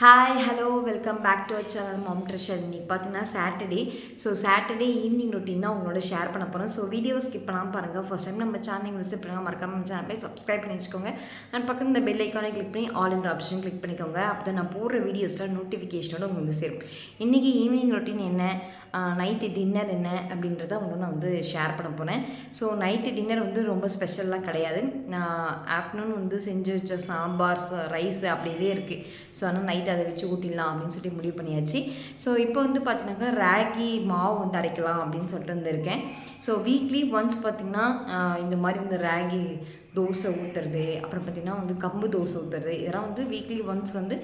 Hi hello welcome back to our channel mom treasure இன்னைக்கு பார்த்தீங்கன்னா Saturday so Saturday evening routine தான் உங்களோட share பண்ண போகிறோம் ஸோ வீடியோ ஸ்கிப் பண்ணாமல் பாருங்கள் ஃபர்ஸ்ட் டைம் நம்ம சேனல் விசிட் பண்ணுங்கள் மறக்காம நம்ம சேனலை சப்ஸ்கிரைப் பண்ணி வச்சுக்கோங்க. அண்ட் பக்கம் இந்த பெல் ஐக்கானே கிளிக் பண்ணி ஆல் என்ற ஆப்ஷன் கிளிக் பண்ணிக்கோங்க. அப்போ நான் போடுற வீடியோஸில் நோட்டிஃபிகேஷனோட உங்களுக்கு சேரும். இன்றைக்கி ஈவினிங் ரொட்டீன் என்ன? நைட்டு டின்னர் என்ன அப்படின்றத உங்களுக்கு நான் வந்து ஷேர் பண்ண போகிறேன் ஸோ நைட்டு டின்னர் வந்து ரொம்ப ஸ்பெஷல்லாம் கிடையாது. நான் ஆஃப்டர்நூன் வந்து செஞ்சு வச்ச சாம்பார் ரைஸ் அப்படியே இருக்குது ஸோ ஆனால் நைட் அதை வச்சு ஊட்டிடலாம் அப்படின்னு சொல்லிட்டு முடிவு பண்ணியாச்சு. ஸோ இப்போ வந்து பார்த்தீங்கன்னாக்கா ராகி மாவு வந்து அரைக்கலாம் அப்படின்னு சொல்லிட்டு வந்திருக்கேன் ஸோ வீக்லி ஒன்ஸ் பார்த்திங்கன்னா இந்த மாதிரி வந்து ராகி தோசை ஊற்றுறது அப்புறம் பார்த்திங்கன்னா வந்து கம்பு தோசை ஊற்றுறது இதெல்லாம் வந்து வீக்லி ஒன்ஸ் வந்து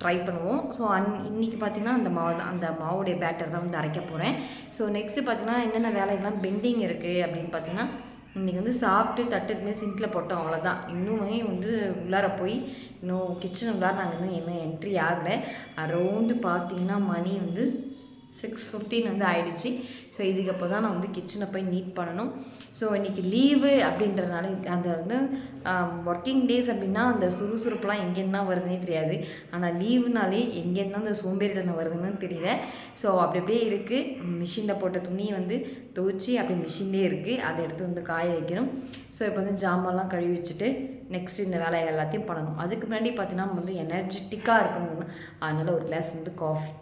ட்ரை பண்ணுவோம். ஸோ அன் இன்றைக்கி பார்த்திங்கன்னா அந்த மாவு தான் அந்த மாவுடைய பேட்டர் தான் வந்து அரைக்க போகிறேன் ஸோ நெக்ஸ்ட்டு பார்த்திங்கன்னா என்னென்ன வேலைகள்லாம் பெண்டிங் இருக்குது அப்படின்னு பார்த்திங்கன்னா இன்றைக்கி வந்து சாப்பிட்டு தட்டுக்குமே சிங்கில் போட்டோம் அவ்வளோதான் இன்னுமே வந்து உள்ளார போய் இன்னும் கிச்சன் உள்ளார நாங்கள் இன்னும் என்ன என்ட்ரி ஆகலை. அரௌண்டு பார்த்திங்கன்னா மணி வந்து சிக்ஸ் ஃபிஃப்டீன் வந்து ஆயிடுச்சு. ஸோ இதுக்கு அப்போ தான் நான் வந்து கிச்சனை போய் நீட் பண்ணணும். ஸோ இன்றைக்கி லீவு அப்படின்றதுனால அந்த வந்து ஒர்க்கிங் டேஸ் அப்படின்னா அந்த சுறுசுறுப்புலாம் எங்கேருந்து தான் வருதுன்னே தெரியாது. ஆனால் லீவுனாலே எங்கேருந்து தான் அந்த சோம்பேறித்தனம் வருதுன்னு தெரியல. ஸோ அப்படி அப்படியே இருக்குது மிஷினில் போட்ட துணியை வந்து துவச்சி அப்படி மிஷின்லேயே இருக்குது அதை எடுத்து வந்து காய வைக்கணும். ஸோ இப்போ வந்து ஜாமான்லாம் கழுவி வச்சுட்டு நெக்ஸ்ட் இந்த வேலையை எல்லாத்தையும் பண்ணணும். அதுக்கு முன்னாடி பார்த்தீங்கன்னா வந்து எனர்ஜெட்டிக்காக இருக்கணும் அதனால் ஒரு கிளாஸ் வந்து காஃபி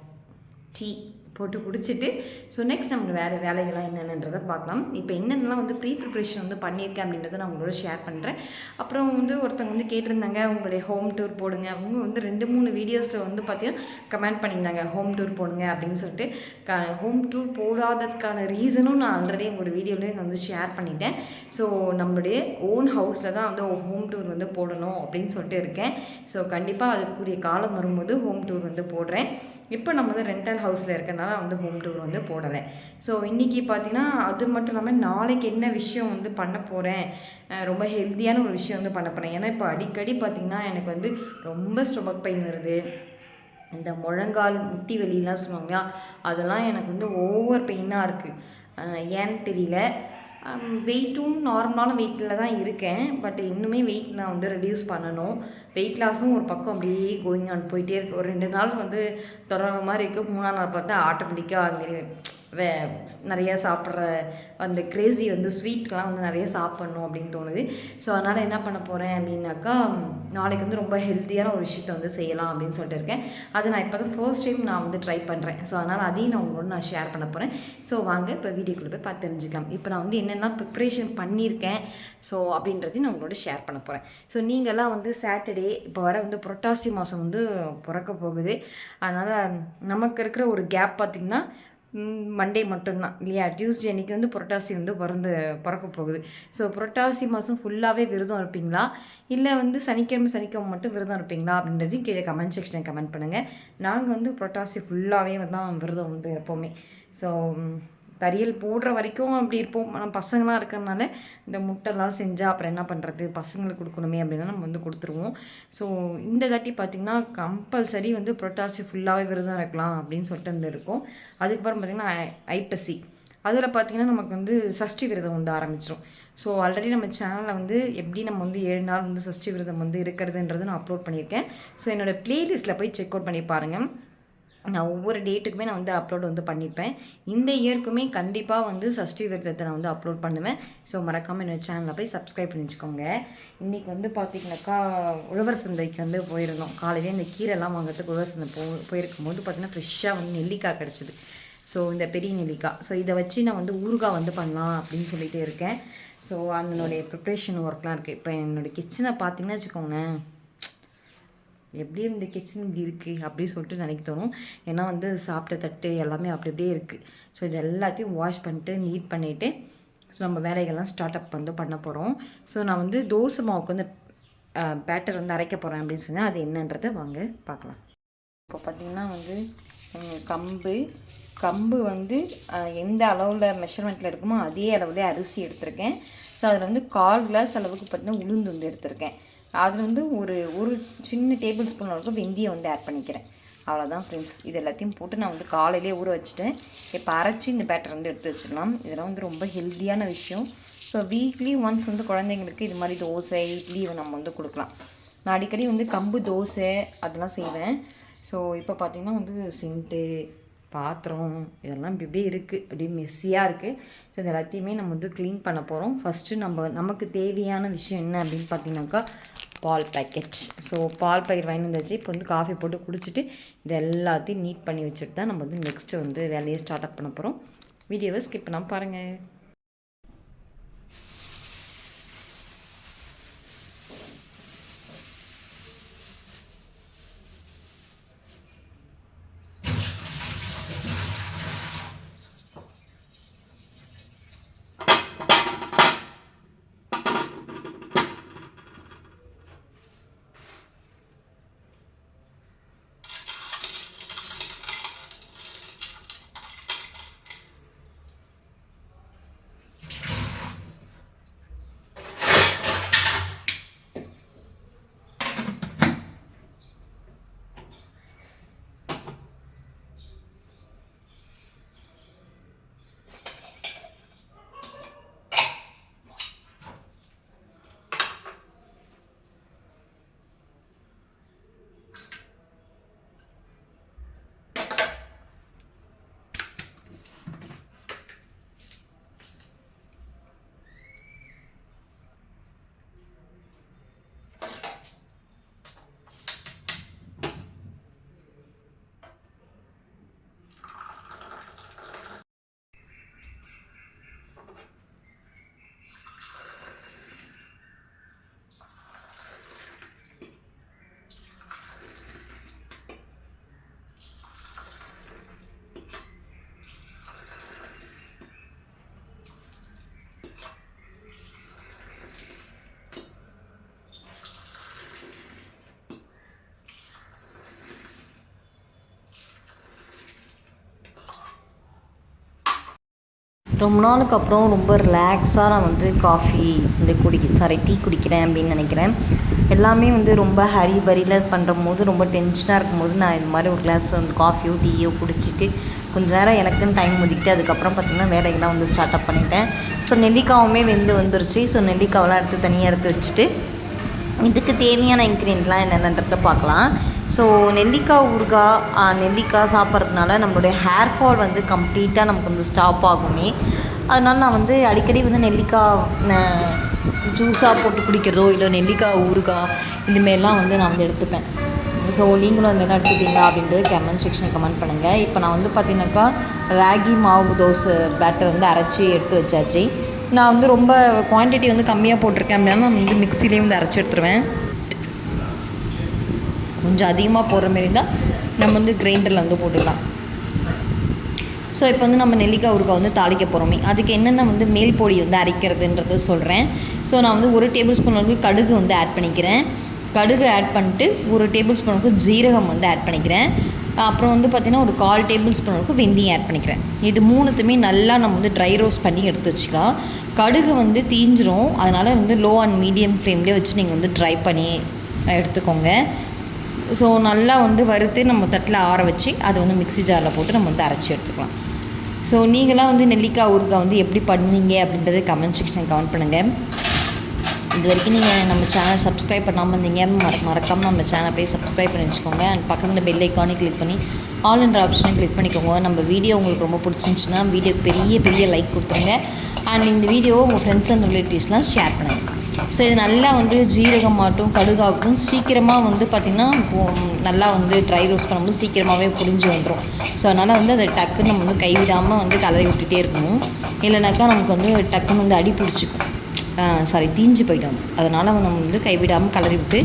டீ போட்டு குடிச்சிட்டு ஸோ நெக்ஸ்ட் நம்ம வேறு வேலைகள்லாம் என்னென்னன்றதை பார்க்கலாம். இப்போ என்னென்னலாம் வந்து ப்ரீ ப்ரிப்ரேஷன் வந்து பண்ணியிருக்கேன் அப்படின்றத நான் உங்களோட ஷேர் பண்ணுறேன் அப்புறம் வந்து ஒருத்தவங்க வந்து கேட்டிருந்தாங்க உங்களுடைய ஹோம் டூர் போடுங்க. அவங்க வந்து ரெண்டு மூணு வீடியோஸில் வந்து பார்த்தீங்கன்னா கமெண்ட் பண்ணியிருந்தாங்க ஹோம் டூர் போடுங்க அப்படின்னு சொல்லிட்டு. க ஹோம் டூர் போடாததுக்கான ரீசனும் நான் ஆல்ரெடி ஒரு வீடியோலேயே வந்து ஷேர் பண்ணிட்டேன். ஸோ நம்மளுடைய ஓன் ஹவுஸில் தான் வந்து ஹோம் டூர் வந்து போடணும் அப்படின்னு சொல்லிட்டு இருக்கேன். ஸோ கண்டிப்பாக அதுக்குரிய காலம் வரும்போது ஹோம் டூர் வந்து போடுறேன். இப்போ நம்ம வந்து ரெண்டல் ஹவுஸில் இருக்கிறனால வந்து ஹோம் டூர் வந்து போடலை. ஸோ இன்றைக்கி பார்த்தீங்கன்னா அது மட்டும் இல்லாமல் நாளைக்கு என்ன விஷயம் வந்து பண்ண போகிறேன் ரொம்ப ஹெல்த்தியான ஒரு விஷயம் வந்து பண்ண போகிறேன் ஏன்னா இப்போ அடிக்கடி பார்த்திங்கன்னா எனக்கு வந்து ரொம்ப ஸ்டொமக் பெயின் வருது. இந்த முழங்கால் முட்டி வெளியெலாம் சொல்லுவாங்க அதெல்லாம் எனக்கு வந்து ஓவர் பெயினாக இருக்குது ஏன்னு தெரியல. வெயிட்டும் நார்மலான வெயிட்டில் தான் இருக்கேன். பட் இன்னுமே வெயிட் நான் வந்து ரெடியூஸ் பண்ணணும். வெயிட் லாஸும் ஒரு பக்கம் அப்படியே கோயிங் ஆன் போயிட்டே இருக்கு. ஒரு ரெண்டு நாள் வந்து தொடர்ற மாதிரி இருக்குது மூணாம் நாள் பார்த்தா ஆட்டோமேட்டிக்காக அதுமாரி வே நிறைய சாப்பிட்ற அந்த கிரேசி வந்து ஸ்வீட்லாம் வந்து நிறைய சாப்பிட்ணும் அப்படின்னு தோணுது. ஸோ அதனால் என்ன பண்ண போகிறேன் அப்படின்னாக்கா நாளைக்கு வந்து ரொம்ப ஹெல்த்தியான ஒரு விஷயத்தை வந்து செய்யலாம் அப்படின்னு சொல்லிட்டு இருக்கேன். அதை நான் இப்போ தான் ஃபர்ஸ்ட் டைம் நான் வந்து ட்ரை பண்ணுறேன் ஸோ அதனால் அதையும் நான் உங்களோட நான் ஷேர் பண்ண போகிறேன் ஸோ வாங்க இப்போ வீடியோக்குள்ளே போய் பார்த்து தெரிஞ்சுக்கலாம். இப்போ நான் வந்து என்னென்ன ப்ரிப்ரேஷன் பண்ணியிருக்கேன்? ஸோ அப்படின்றதையும் நான் உங்களோட ஷேர் பண்ண போகிறேன் ஸோ நீங்கள்லாம் வந்து சாட்டர்டே இப்போ வர வந்து புரட்டாசி மாதம் வந்து பிறக்க போகுது. அதனால் நமக்கு இருக்கிற ஒரு கேப் பார்த்திங்கன்னா மண்டே மட்டும்தான் இல்லையா? டியூஸ்டே அன்றைக்கி வந்து புரட்டாசி வந்து பிறந்து பிறக்க போகுது. ஸோ புரட்டாசி மாதம் ஃபுல்லாகவே விரதம் இருப்பீங்களா? இல்லை வந்து சனிக்கிழமை சனிக்கிழமை மட்டும் விரதம் இருப்பீங்களா? அப்படின்றதையும் கீழே கமெண்ட் செக்ஷனில் கமெண்ட் பண்ணுங்கள் நாங்கள் வந்து புரட்டாசி ஃபுல்லாகவே தான் விரதம் வந்து இருப்போமே. ஸோ கரியல் போடுற வரைக்கும் அப்படி இருப்போம். ஆனால் பசங்களாம் இருக்கிறதுனால இந்த முட்டைலாம் செஞ்சால் அப்புறம் என்ன பண்ணுறது பசங்களுக்கு கொடுக்கணுமே அப்படின்னா நம்ம வந்து கொடுத்துருவோம். ஸோ இந்த தாட்டி பார்த்திங்கன்னா கம்பல்சரி வந்து புரட்டாசி ஃபுல்லாகவே விரதம் இருக்கலாம் அப்படின்னு சொல்லிட்டு வந்து இருக்கும். அதுக்கப்புறம் பார்த்திங்கன்னா ஐப்பசி. அதில் பார்த்திங்கன்னா நமக்கு வந்து சஷ்டி விரதம் வந்து ஆரம்பிச்சிடும் ஸோ ஆல்ரெடி நம்ம சேனலில் வந்து எப்படி நம்ம வந்து ஏழு நாள் வந்து சஷ்டி விரதம் வந்து இருக்கிறதுன்றது நான் அப்லோட் பண்ணியிருக்கேன். ஸோ என்னோடய ப்ளேலிஸ்ட்டில் போய் செக் அவுட் பண்ணி பாருங்கள் நான் ஒவ்வொரு டேட்டுக்குமே நான் வந்து அப்லோட் வந்து பண்ணிப்பேன் இந்த இயருக்குமே கண்டிப்பாக வந்து சஷ்டி விரதத்தை நான் வந்து அப்லோட் பண்ணுவேன். ஸோ மறக்காமல் என்னோடய சேனலில் போய் சப்ஸ்கிரைப் பண்ணி வச்சுக்கோங்க இன்றைக்கி வந்து பார்த்திங்கனாக்கா உழவர் சந்தைக்கு வந்து போயிருந்தோம். காலையில் இந்த கீரைலாம் வாங்குறதுக்கு உழவர் சந்தை போ போயிருக்கும் போது பார்த்திங்கன்னா ஃப்ரெஷ்ஷாக வந்து நெல்லிக்காய் கிடச்சிது. ஸோ இந்த பெரிய நெல்லிக்காய். ஸோ இதை வச்சு நான் வந்து ஊறுகாய் வந்து பண்ணலாம் அப்படின்னு சொல்லிகிட்டே இருக்கேன். ஸோ அதனுடைய ப்ரிப்ரேஷன் ஒர்க்லாம் இருக்குது இப்போ என்னோடய கிச்சனை பார்த்திங்கன்னா வச்சுக்கோங்களேன். எப்படி இந்த கிச்சன் இப்படி இருக்குது அப்படின்னு சொல்லிட்டு நினைக்க தோணும் ஏன்னா வந்து சாப்பிட்ட தட்டு எல்லாமே அப்படி அப்படியே இருக்குது ஸோ இது எல்லாத்தையும் வாஷ் பண்ணிட்டு நீட் பண்ணிவிட்டு ஸோ நம்ம வேலைகள்லாம் ஸ்டார்ட் அப் வந்து பண்ண போகிறோம் ஸோ நான் வந்து தோசை மாவுக்கு வந்து பேட்டர் வந்து அரைக்க போகிறேன் அப்படின்னு சொன்னால் அது என்னன்றதை வாங்க பார்க்கலாம். இப்போ பார்த்திங்கன்னா வந்து கம்பு. கம்பு வந்து எந்த அளவில் மெஷர்மெண்ட்டில் இருக்குமோ அதே அளவுலேயே அரிசி எடுத்திருக்கேன். ஸோ அதில் வந்து கால் கிளாஸ் அளவுக்கு பார்த்திங்கன்னா உளுந்து வந்து எடுத்திருக்கேன். அதில் வந்து ஒரு ஒரு சின்ன டேபிள் ஸ்பூன் அளவுக்கு வெந்தயம் வந்து ஆட் பண்ணிக்கிறேன். அவ்வளோதான் ஃப்ரெண்ட்ஸ் இது எல்லாத்தையும் போட்டு நான் வந்து காலையிலே ஊற வச்சுட்டேன். இப்போ அரைச்சி இந்த பேட்டர் வந்து எடுத்து வச்சிடலாம். இதெல்லாம் வந்து ரொம்ப ஹெல்த்தியான விஷயம். ஸோ வீக்லி ஒன்ஸ் வந்து குழந்தைங்களுக்கு இது மாதிரி தோசை இட்லி நம்ம வந்து கொடுக்கலாம். நான் அடிக்கடி வந்து கம்பு தோசை அதெல்லாம் செய்வேன். ஸோ இப்போ பார்த்திங்கன்னா வந்து சிண்ட்டு பாத்திரம் இதெல்லாம் இப்படி இப்படியே இருக்குது அப்படியே மெஸ்ஸியாக இருக்குது ஸோ இது எல்லாத்தையுமே நம்ம வந்து க்ளீன் பண்ண போகிறோம் ஃபஸ்ட்டு நம்ம நமக்கு தேவையான விஷயம் என்ன அப்படின்னு பார்த்தீங்கன்னாக்கா பால் பேக்கெட் ஸோ பால் பேக்கெட் வாங்கி வந்தாச்சு இப்போ வந்து காஃபி போட்டு குடிச்சிட்டு இது எல்லாத்தையும் நீட் பண்ணி வச்சுட்டு தான் நம்ம வந்து நெக்ஸ்ட்டு வந்து வேலையை ஸ்டார்ட் அப் பண்ண போகிறோம் வீடியோவை ஸ்கிப் பண்ணாமல் பாருங்கள் ரொம்ப நாளுக்கு அப்புறம் ரொம்ப ரிலாக்ஸாக நான் வந்து காஃபி வந்து குடிக்க சாரி டீ குடிக்கிறேன் அப்படின்னு நினைக்கிறேன். எல்லாமே வந்து ரொம்ப ஹரி பரியில் பண்ணுற போது ரொம்ப டென்ஷனாக இருக்கும் போது நான் இது மாதிரி ஒரு கிளாஸ் வந்து காஃபியோ டீயோ குடிச்சிட்டு கொஞ்ச நேரம் எனக்குன்னு டைம் ஒதுக்கிட்டு அதுக்கப்புறம் பார்த்திங்கன்னா வேலைகள்லாம் வந்து ஸ்டார்ட் அப் பண்ணிட்டேன். ஸோ நெல்லிக்காவுமே வெந்து வந்துருச்சு. ஸோ நெல்லிக்காவெலாம் எடுத்து தனியாக எடுத்து வச்சுட்டு இதுக்கு தேவையான இன்க்ரீடியன்ட்லாம் என்னென்னன்றத பார்க்கலாம். ஸோ நெல்லிக்காய் ஊறுகாய் நெல்லிக்காய் சாப்பிட்றதுனால நம்மளுடைய ஹேர் ஃபால் வந்து கம்ப்ளீட்டாக நமக்கு வந்து ஸ்டாப் ஆகுமே. அதனால் நான் வந்து அடிக்கடி வந்து நெல்லிக்காய் ஜூஸாக போட்டு குடிக்கிறதோ இல்லை நெல்லிக்காய் ஊறுகாய் இதுமாரிலாம் வந்து நான் வந்து எடுத்துப்பேன். ஸோ நீங்களும் அதுமாரிலாம் எடுத்துப்பீங்களா அப்படின்றது கமெண்ட் செக்ஷனில் கமெண்ட் பண்ணுங்கள் இப்போ நான் வந்து பார்த்தீங்கன்னாக்கா ராகி மாவு தோசை பேட்டர் வந்து அரைச்சி எடுத்து வச்சாச்சு. நான் வந்து ரொம்ப குவான்டிட்டி வந்து கம்மியாக போட்டிருக்கேன் அப்படின்னா நான் வந்து மிக்சிலேயே வந்து அரைச்சி எடுத்துருவேன். கொஞ்சம் அதிகமாக போடுற மாரி இருந்தால் நம்ம வந்து கிரைண்டரில் வந்து போட்டுக்கலாம். ஸோ இப்போ வந்து நம்ம நெல்லிக்காய் ஊறுகாய் வந்து தாளிக்க போகிறோமே. அதுக்கு என்னென்ன வந்து மேல் பொடி வந்து அரைக்கிறதுன்றது சொல்கிறேன். ஸோ நான் வந்து ஒரு டேபிள் ஸ்பூன் அளவுக்கு கடுகு வந்து ஆட் பண்ணிக்கிறேன். கடுகு ஆட் பண்ணிட்டு ஒரு டேபிள் ஸ்பூனுக்கு ஜீரகம் வந்து ஆட் பண்ணிக்கிறேன். அப்புறம் வந்து பார்த்திங்கன்னா ஒரு கால் டேபிள் ஸ்பூன் அளவுக்கு வெந்தயம் ஆட் பண்ணிக்கிறேன். இது மூணுத்துமே நல்லா நம்ம வந்து ட்ரை ரோஸ்ட் பண்ணி எடுத்து வச்சுக்கலாம். கடுகு வந்து தீஞ்சிரும். அதனால் வந்து லோ அண்ட் மீடியம் ஃப்ளேம்லேயே வச்சு நீங்கள் வந்து ட்ரை பண்ணி எடுத்துக்கோங்க. ஸோ நல்லா வந்து வறுத்து நம்ம தட்டில் ஆற வச்சு அதை வந்து மிக்ஸி ஜாரில் போட்டு நம்ம வந்து அரைச்சி எடுத்துக்கலாம். ஸோ நீங்களாம் வந்து நெல்லிக்காய் ஊறுகாய் வந்து எப்படி பண்ணுவீங்க அப்படின்றத கமெண்ட் செக்ஷனில் கமெண்ட் பண்ணுங்கள் இது வரைக்கும் நீங்கள் நம்ம சேனல் சப்ஸ்கிரைப் பண்ணாமல் இருந்தீங்க மற மறக்காமல் நம்ம சேனல் போய் சப்ஸ்கிரைப் பண்ணி வச்சுக்கோங்க. அண்ட் பக்கத்தில் பெல் ஐக்கானே கிளிக் பண்ணி ஆல் என்ற ஆப்ஷனை கிளிக் பண்ணிக்கோங்க. நம்ம வீடியோ உங்களுக்கு ரொம்ப பிடிச்சிருந்துச்சுன்னா வீடியோ பெரிய பெரிய லைக் கொடுத்துருங்க. அண்ட் இந்த வீடியோவை உங்கள் ஃப்ரெண்ட்ஸ் அண்ட் ரிலேட்டிவ்ஸ்லாம் ஷேர் பண்ணுங்கள் ஸோ இது நல்லா வந்து ஜீரகம் மாட்டும் கடுகாக்கும். சீக்கிரமாக வந்து பார்த்திங்கன்னா நல்லா வந்து ட்ரை ரோஸ்ட் பண்ணும்போது சீக்கிரமாகவே புரிஞ்சு வந்துடும் ஸோ அதனால் வந்து அதை டக்குன்னு நம்ம வந்து கைவிடாமல் வந்து கலரி விட்டுட்டே இருக்கணும். இல்லைனாக்கா நமக்கு வந்து டக்குன்னு வந்து அடி பிடிச்சிக்கும் சாரி தீஞ்சு போயிடும். அதனால் நம்ம வந்து கைவிடாமல் கலரி விட்டு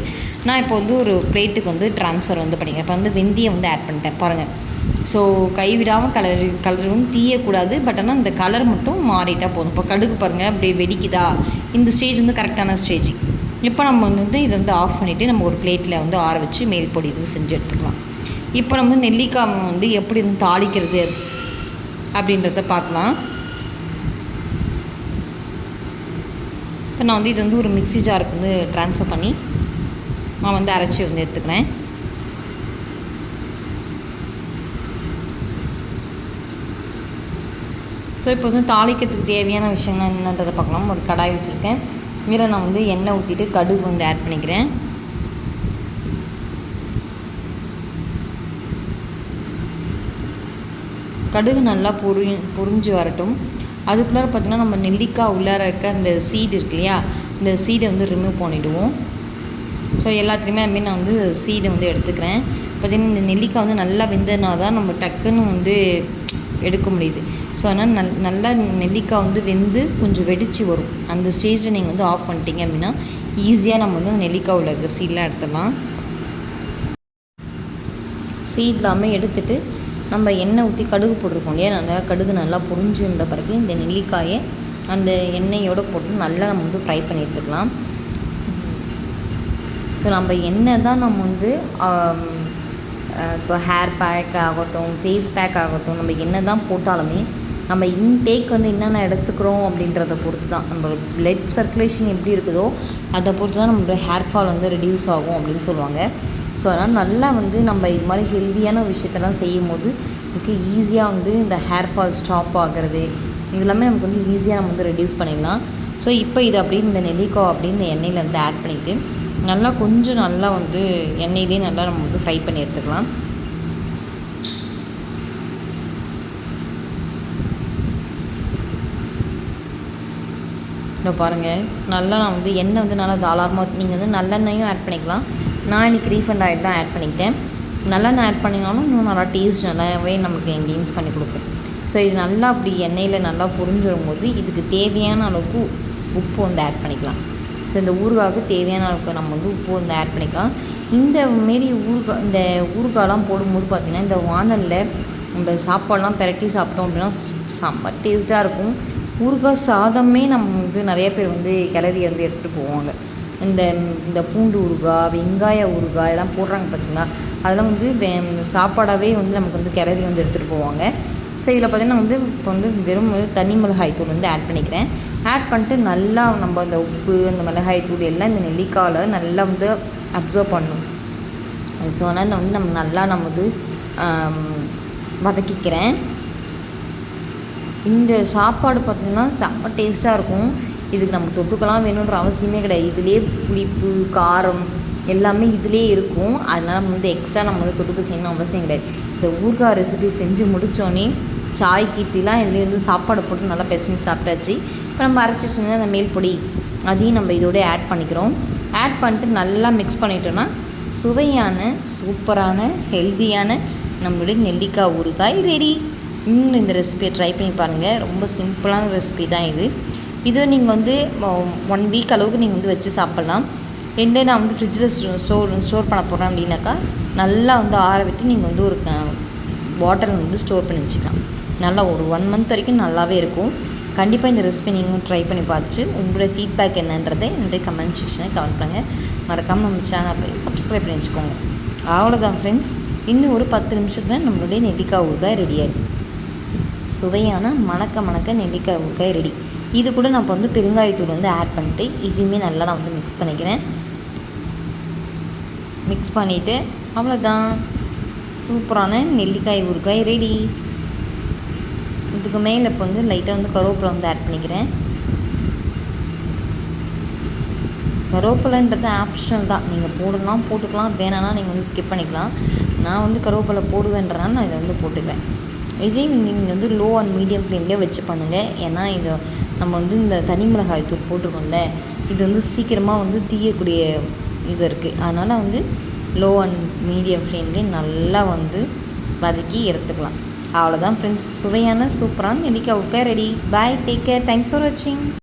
நான் இப்போ வந்து ஒரு பிளேட்டுக்கு வந்து ட்ரான்ஸ்ஃபர் வந்து பண்ணிக்கிறேன். இப்போ வந்து வெந்தயம் வந்து ஆட் பண்ணிட்டேன். பாருங்கள் ஸோ கைவிடாமல் கலர் கலரும் தீயக்கூடாது. பட் ஆனால் இந்த கலர் மட்டும் மாறிட்டால் போதும். இப்போ கடுகு பாருங்கள் அப்படியே வெடிக்குதா? இந்த ஸ்டேஜ் வந்து கரெக்டான ஸ்டேஜ் இப்போ நம்ம வந்து இதை வந்து ஆஃப் பண்ணிவிட்டு நம்ம ஒரு பிளேட்டில் வந்து ஆற வச்சு மேல் பொடி வந்து செஞ்சு எடுத்துக்கலாம். இப்போ நம்ம நெல்லிக்காய் வந்து எப்படி வந்து தாளிக்கிறது அப்படின்றத பார்க்கலாம். இப்போ நான் வந்து இது வந்து ஒரு மிக்ஸி ஜாருக்கு வந்து ட்ரான்ஸ்ஃபர் பண்ணி நான் வந்து அரைச்சி வந்து எடுத்துக்கிறேன். ஸோ இப்போ வந்து தாளிக்கிறதுக்கு தேவையான விஷயங்கள் என்னன்றதை பார்க்கலாம். ஒரு கடாய் வச்சுருக்கேன். மீற நான் வந்து எண்ணெய் ஊற்றிட்டு கடுகு வந்து ஆட் பண்ணிக்கிறேன். கடுகு நல்லா பொரி பொரிஞ்சு வரட்டும். அதுக்குள்ளார பார்த்திங்கன்னா நம்ம நெல்லிக்காய் உள்ளார இருக்க அந்த சீடு இருக்கு இல்லையா? இந்த சீடை வந்து ரிமூவ் பண்ணிவிடுவோம் ஸோ எல்லாத்துலேயுமே அப்படி நான் வந்து சீடை வந்து எடுத்துக்கிறேன். பார்த்திங்கன்னா இந்த நெல்லிக்காய் வந்து நல்லா வெந்ததுனா தான் நம்ம டக்குன்னு வந்து எடுக்க முடியுது. ஸோ அதனால் நல் நல்லா நெல்லிக்காய் வந்து வெந்து கொஞ்சம் வெடித்து வரும். அந்த ஸ்டேஜில் நீங்கள் வந்து ஆஃப் பண்ணிட்டீங்க அப்படின்னா ஈஸியாக நம்ம வந்து நெல்லிக்காய் உள்ள இருக்க சீடெலாம் எடுத்துடலாம். சீட் இல்லாமல் எடுத்துட்டு நம்ம எண்ணெய் ஊற்றி கடுகு போட்டிருக்கோம் இல்லையா? நல்லா கடுகு நல்லா பொரிஞ்சு வந்த பிறகு இந்த நெல்லிக்காயை அந்த எண்ணெயோடு போட்டு நல்லா நம்ம வந்து ஃப்ரை பண்ணி எடுத்துக்கலாம். ஸோ நம்ம எண்ணெய் தான் நம்ம வந்து இப்போ ஹேர் பேக் ஆகட்டும் ஃபேஸ் பேக் ஆகட்டும் நம்ம என்ன தான் போட்டாலுமே நம்ம இன்டேக் வந்து என்னென்ன எடுத்துக்கிறோம் அப்படின்றத பொறுத்து தான் நம்ம பிளட் சர்க்குலேஷன் எப்படி இருக்குதோ அதை பொறுத்து தான் நம்மளோட ஹேர் ஃபால் வந்து ரெடியூஸ் ஆகும் அப்படின்னு சொல்லுவாங்க. ஸோ அதனால் நல்லா வந்து நம்ம இது மாதிரி ஹெல்த்தியான விஷயத்தெல்லாம் செய்யும் போது நமக்கு ஈஸியாக வந்து இந்த ஹேர் ஃபால் ஸ்டாப் ஆகிறது இது எல்லாமே நமக்கு வந்து ஈஸியாக நம்ம வந்து ரெடியூஸ் பண்ணிடலாம். ஸோ இப்போ இது அப்படின்னு இந்த நெல்லிக்காய் அப்படின்னு இந்த எண்ணெயில் வந்து ஆட் பண்ணிவிட்டு நல்லா கொஞ்சம் நல்லா வந்து எண்ணெயிலே நல்லா நம்ம வந்து ஃப்ரை பண்ணி எடுத்துக்கலாம். இப்போ பாருங்கள் நல்லா நான் வந்து எண்ணெய் வந்து நல்லா தாராளமாக நீங்கள் வந்து நல்லெண்ணெயும் ஆட் பண்ணிக்கலாம். நான் இன்றைக்கி ரீஃபண்ட் ஆயில் தான் ஆட் பண்ணிக்கிட்டேன். நல்லெண்ணெய் ஆட் பண்ணினாலும் இன்னும் நல்லா டேஸ்ட் நல்லாவே நமக்கு எங்கேயிம்ஸ் பண்ணி கொடுக்கும். ஸோ இது நல்லா அப்படி எண்ணெயில் நல்லா புரிஞ்சிடும் போது இதுக்கு தேவையான அளவுக்கு உப்பு வந்து ஆட் பண்ணிக்கலாம். ஸோ இந்த ஊறுகாவுக்கு தேவையான அளவுக்கு நம்ம வந்து உப்பு வந்து ஆட் பண்ணிக்கலாம். இந்த மாரி ஊறுகாய் இந்த ஊறுகாலாம் போடும்போது பார்த்திங்கன்னா இந்த வானலில் நம்ம சாப்பாடெலாம் பெரட்டி சாப்பிட்டோம் அப்படின்னா செம்ம டேஸ்ட்டாக இருக்கும். ஊறுகாய் சாதமே நம்ம வந்து நிறைய பேர் வந்து கிளறி வந்து எடுத்துகிட்டு போவாங்க. இந்த இந்த பூண்டு ஊறுகாய் வெங்காய ஊறுகாய் இதெல்லாம் போடுறாங்க பார்த்திங்களா? அதெல்லாம் வந்து வே சாப்பாடாகவே வந்து நமக்கு வந்து கிளறி வந்து எடுத்துகிட்டு போவாங்க. ஸோ இதில் பார்த்திங்கன்னா வந்து இப்போ வந்து வெறும் தனி மிளகாய் தூள் வந்து ஆட் பண்ணிக்கிறேன். ஆட் பண்ணிட்டு நல்லா நம்ம அந்த உப்பு அந்த மிளகாய் தூள் எல்லாம் இந்த நெல்லிக்காயில் நல்லா வந்து அப்சர்வ் பண்ணும் ஸோ அதனால் வந்து நம்ம நல்லா நம்ம வந்து வதக்கிக்கிறேன். இந்த சாப்பாடு பார்த்திங்கன்னா செம்ம டேஸ்ட்டாக இருக்கும். இதுக்கு நம்ம தொட்டுக்கெல்லாம் வேணுன்ற அவசியமே கிடையாது. இதிலே புளிப்பு காரம் எல்லாமே இதிலே இருக்கும். அதனால் நம்ம வந்து எக்ஸ்ட்ரா நம்ம வந்து தொட்டுக்க செய்யணும் அவசியம் கிடையாது. இந்த ஊறுகாய் ரெசிபி செஞ்சு முடித்தோடனே சாய் கீத்திலாம் இதிலே வந்து சாப்பாடு போட்டு நல்லா பெசஞ்சு சாப்பிட்டாச்சு. இப்போ நம்ம அரைச்சி வச்சுருந்தா அந்த மேல் பொடி அதையும் நம்ம இதோட ஆட் பண்ணிக்கிறோம். ஆட் பண்ணிட்டு நல்லா மிக்ஸ் பண்ணிட்டோன்னா சுவையான சூப்பரான ஹெல்த்தியான நம்மளுடைய நெல்லிக்காய் ஊறுகாய் ரெடி இன்னும் இந்த ரெசிபியை ட்ரை பண்ணி பாருங்கள் ரொம்ப சிம்பிளான ரெசிபி தான் இது. இது நீங்கள் வந்து ஒன் வீக் அளவுக்கு நீங்கள் வந்து வச்சு சாப்பிட்லாம். என்ன நான் வந்து ஃப்ரிட்ஜில் ஸ்டோர் ஸ்டோர் பண்ண போகிறேன் அப்படின்னாக்கா நல்லா வந்து ஆற விட்டு நீங்கள் வந்து ஒரு பாட்டில் வந்து ஸ்டோர் பண்ணி வச்சுக்கலாம். நல்லா ஒரு ஒன் மந்த் வரைக்கும் நல்லாவே இருக்கும். கண்டிப்பாக இந்த ரெசிபி நீங்களும் ட்ரை பண்ணி பார்த்துட்டு உங்களோட ஃபீட்பேக் என்னன்றதை என்னுடைய கமெண்ட் செக்ஷனை கமெண்ட் பண்ணுங்கள் மறக்காமல் நம்ம சேனல் போய் சப்ஸ்கிரைப் பண்ணி வச்சுக்கோங்க. அவ்வளோதான் ஃப்ரெண்ட்ஸ் இன்னும் ஒரு பத்து நிமிஷத்தில் நம்மளுடைய நெல்லிக்காய் ஊறுகாய் ரெடி ஆகிடும் சுவையான மணக்க மணக்க நெல்லிக்காய் ஊறுகாய் ரெடி இது கூட நான் இப்போ வந்து பெருங்காயத்தூள் வந்து ஆட் பண்ணிட்டு இதுவுமே நல்லா நான் வந்து மிக்ஸ் பண்ணிக்கிறேன். மிக்ஸ் பண்ணிவிட்டு அவ்வளோதான் சூப்பரான நெல்லிக்காய் ஊறுகாய் ரெடி இதுக்கு மேலே இப்போ வந்து லைட்டாக வந்து கருவேப்பிலை வந்து ஆட் பண்ணிக்கிறேன். கருவேப்பிலைன்றது ஆப்ஷனல் தான். நீங்கள் போடலாம் போட்டுக்கலாம். வேணான்னா நீங்கள் வந்து ஸ்கிப் பண்ணிக்கலாம். நான் வந்து கருவேப்பிலை போடுவேன்றனால நான் இதை வந்து போட்டுக்குவேன் இதே நீங்கள் வந்து லோ அண்ட் மீடியம் ஃப்ளேம்லேயே வச்சு பண்ணுங்கள் ஏன்னா இது நம்ம வந்து இந்த தனி மிளகாய் தூள் போட்டிருக்கோம்ல இது வந்து சீக்கிரமாக வந்து தீயக்கூடிய இது இருக்குது அதனால் வந்து லோ அண்ட் மீடியம் ஃப்ளேம்லேயே நல்லா வந்து வதக்கி எடுத்துக்கலாம். அவ்வளோதான் ஃப்ரெண்ட்ஸ் சுவையான சூப்பரான நெல்லிக்காய் உட்கார் ready bye take care thanks for வாட்சிங்